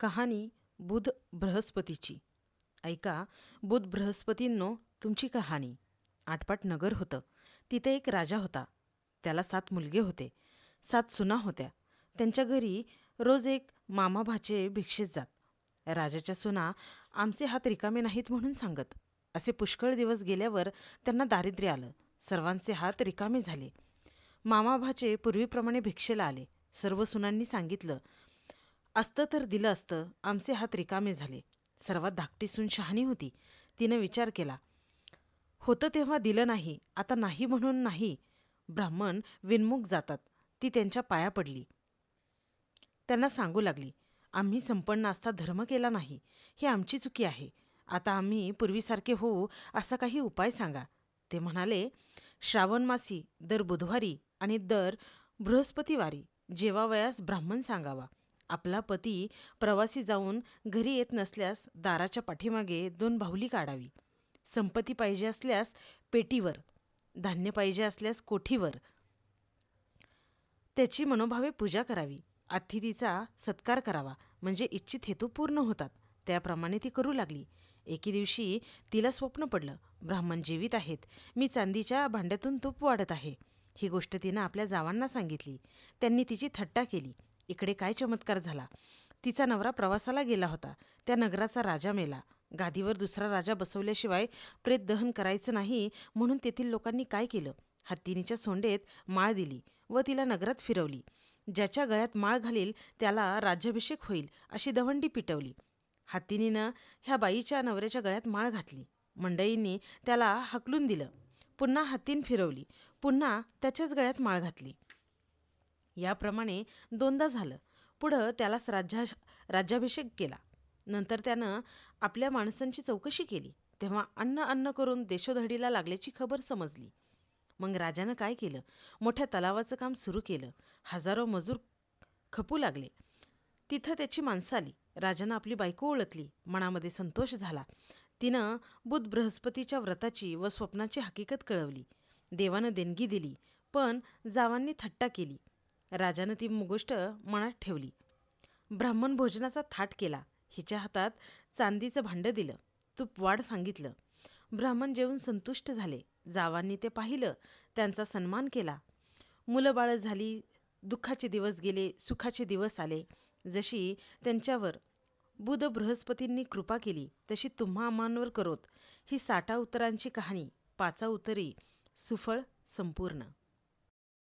कहाणी बुध बृहस्पतीची. ऐका बुध बृहस्पतींनो तुमची कहाणी. आटपाट नगर होतं. तिथे एक राजा होता. त्याला सात मुलगे होते. सात सुना होत्या. त्यांच्या घरी रोज एक मामा भाचे भिक्षेत जात. राजाच्या सुना आमचे हात रिकामे नाहीत म्हणून सांगत. असे पुष्कळ दिवस गेल्यावर त्यांना दारिद्र्य आलं. सर्वांचे हात रिकामे झाले. मामा भाचे पूर्वीप्रमाणे भिक्षेला आले. सर्व सुनांनी सांगितलं असतं तर दिलं असतं. आमचे हात रिकामे झाले. सर्वात धाकटी सून शहाणी होती. तिनं विचार केला होतं तेव्हा दिलं नाही. आता नाही म्हणून नाही. ब्राह्मण विनमुख जातात. ती त्यांच्या पाया पडली. त्यांना सांगू लागली आम्ही संपन्न असता धर्म केला नाही. ही आमची चुकी आहे. आता आम्ही पूर्वीसारखे होऊ असा काही उपाय सांगा. ते म्हणाले श्रावणमासी दर बुधवारी आणि दर बृहस्पतिवारी जेवावयास ब्राह्मण सांगावा. आपला पती प्रवासी जाऊन घरी येत नसल्यास दाराच्या पाठीमागे दोन बाहुली काढावी. संपत्ती पाहिजे असल्यास पेटीवर धान्य पाहिजे असल्यास कोठीवर. त्याची मनोभावे पूजा करावी. अतिथीचा सत्कार करावा म्हणजे इच्छित हेतू पूर्ण होतात. त्याप्रमाणे ती करू लागली. एके दिवशी तिला स्वप्न पडलं ब्राह्मण जीवित आहेत मी चांदीच्या भांड्यातून तूप वाढत आहे. ही गोष्ट तिनं आपल्या जावांना सांगितली. त्यांनी तिची थट्टा केली. इकडे काय चमत्कार झाला? तिचा नवरा प्रवासाला गेला होता. त्या नगराचा राजा मेला. गादीवर दुसरा राजा बसवल्याशिवाय प्रेत दहन करायचं नाही म्हणून तेथील लोकांनी काय केलं? हत्तीनीच्या सोंडेत माळ दिली व तिला नगरात फिरवली. ज्याच्या गळ्यात माळ घालील त्याला राज्याभिषेक होईल अशी दवंडी पिटवली. हत्तीनीनं ह्या बाईच्या नवऱ्याच्या गळ्यात माळ घातली. मंडईंनी त्याला हकलून दिलं. पुन्हा हत्तीन फिरवली. पुन्हा त्याच्याच गळ्यात माळ घातली. याप्रमाणे दोनदा झालं. पुढं त्याला राज्या राज्याभिषेक केला. नंतर त्यानं आपल्या माणसांची चौकशी केली. तेव्हा अन्न अन्न करून देशोधडीला लागल्याची खबर समजली. मग राजानं काय केलं? मोठ्या तलावाचं काम सुरू केलं. हजारो मजूर खपू लागले. तिथं त्याची माणसं आली. राजानं आपली बायको ओळखली. मनामध्ये संतोष झाला. तिनं बुध बृहस्पतीच्या व्रताची व स्वप्नाची हकीकत कळवली. देवानं देणगी दिली. पण जावांनी थट्टा केली. राजानं ती गोष्ट मनात ठेवली. ब्राह्मण भोजनाचा थाट केला. हिच्या हातात चांदीचं भांडं दिलं. तूप वाढ सांगितलं. ब्राह्मण जेवून संतुष्ट झाले. जावांनी ते पाहिलं. त्यांचा सन्मान केला. मुलंबाळ झाली दुःखाचे दिवस गेले सुखाचे दिवस आले. जशी त्यांच्यावर बुध बृहस्पतींनी कृपा केली तशी तुम्हा आम्हांवर करोत. ही साठा उत्तरांची कहाणी. पाचा उतरी. सुफळ संपूर्ण.